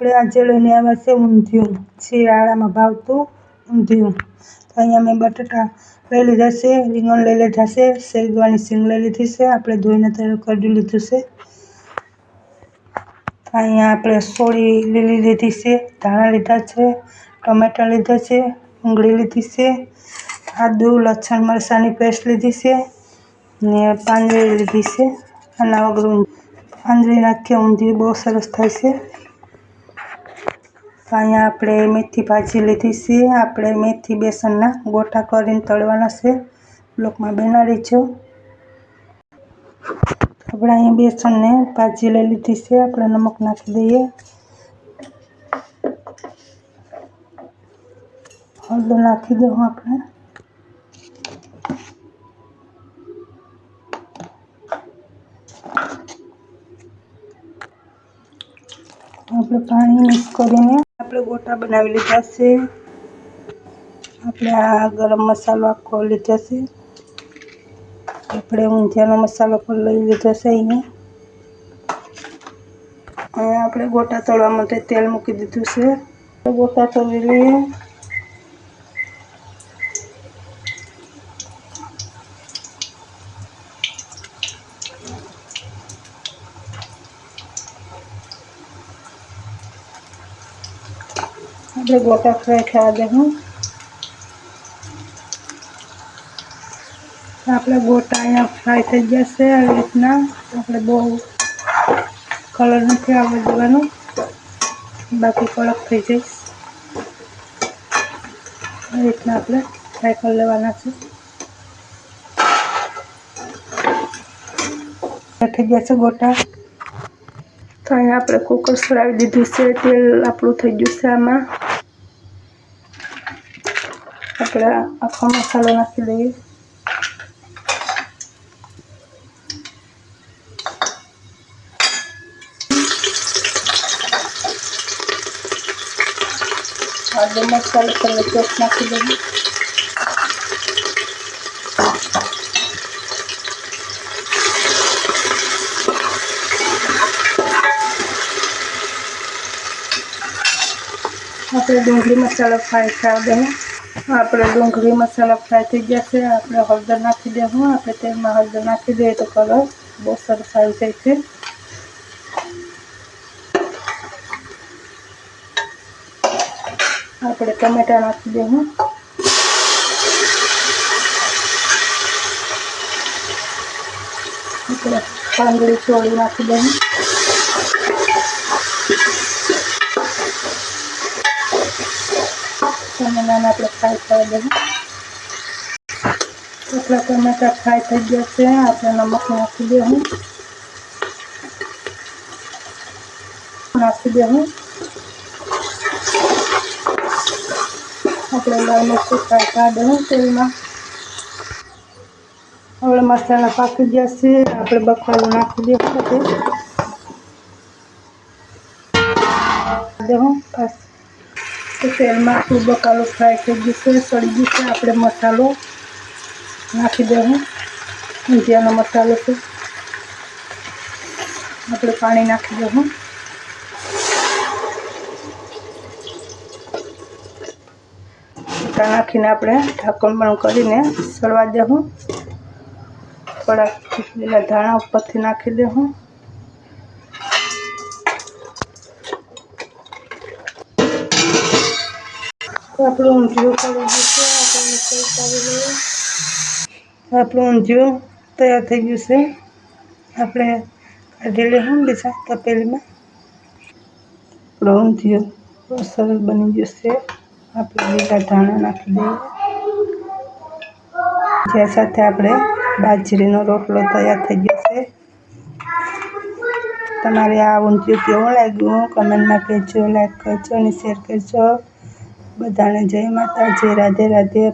આપણે આજે લઈને આવ્યા છે ઊંધિયું શિયાળામાં ભાવતું ઊંધિયું તો અહીંયા મેં બટાટા લઈ લીધા છે રીંગણ લઈ લીધા છે શેગવાની સિંગ લઈ લીધી છે આપણે ધોઈને તૈયાર કરી લીધું છે અહીંયા આપણે સોળી લીલી લીધી છે ધાણા લીધા છે ટમેટાં લીધા છે ડુંગળી લીધી છે આદુ લસણ મરચાંની પેસ્ટ લીધી છે ને પાંજરી લીધી છે આના વગર પાંજરી નાખીએ ઊંધિયું બહુ સરસ થાય છે ફાણા ભલે મેથી ભાજી લીધી છે આપણે મેથી बेसन ના ગોઠા કરીને તળવાના છે બ્લોક માં બનારી છે આપણે અહીં बेसन ને ભાજી લઈ લીધી છે આપણે નમક નાખી દઈએ ઓડ નાખી દેવું આપણે આપણે પાણી મિક્સ કરીએ આપણે ગોટા બનાવી લીધા છે આપણે આ ગરમ મસાલો આખો લીધો છે આપણે ઊંધિયાનો મસાલો પણ લઈ લીધો છે અહીંયા અહીંયા આપણે ગોટા તળવા માટે તેલ મૂકી દીધું છે ગોટા તળી લઈએ ने गोटा फ्राई खा देहूं था आपला गोटा आय फ्राई થઈ ગય છે આ રીતના આપણે બહુ કલરન ફ્રાય વળવાનો બાકી ફળક થઈ જાય આ રીતના આપલા ફ્રાય ફળ લેવાના છે થઈ ગય છે ગોટા થઈ આપડે કુકર સરાવી દીધી છે તેલ આપળું થઈ ગયું છે આમાં só pra a forma falou na fileira. Olha, deu uma fala pra ele aqui na fileira. Vou fazer um grima celofane para o dentro. हा आपला ढुंगवी मसाला फ्राई થઈ ગયા છે આપણે હળદર નાખી દેવું આપણે તે માં હળદર નાખી દે તો कलर બહુ સરસ આવશે કે આપણે ટમેટા નાખી દેමු બસ ລະ કલમલી છોળી રાખી દેමු ટમેટાને આપણે ફ્રાય થવા દઈએ આપણા ટમેટા ફ્રાય થઈ ગયા છે આપણે નમક નાખી દે હું નાખી દે હું આપણે લાલ મરચું ફ્રાય થવા દે હું તેલમાં હવે મસાલા પાકી ગયા છે આપણે બફાળું નાખી દે બસ તો તેલમાં ખૂબ બકાલો ફ્રાય થઈ ગયું સળી ગયું આપણે મસાલો નાખી દઉં ઊંધિયાનો મસાલો છે આપણે પાણી નાખી દઉં નાખીને આપણે ઢાંકણ પણ કરીને સળવા દઉં થોડાક લીલા ધાણા ઉપરથી નાખી દઉં આપણું ઉંજીર રોટલો તૈયાર થઈ ગયું છે આપણે કાઢી લે હમ બિસત તપેલમાં રોટલો સરસ બની ગયું છે આપણે લેતા દાણો નાખી દેજો કેસા થા આપડે બાજરીનો રોટલો તૈયાર થઈ ગયું છે તમારી આ ઉંજીર કે ઓલા ઘઉં કમેન્ટમાં કેજો લાઈક કરજો અને શેર કરજો બધાને જય માતાજી રાધે રાધે.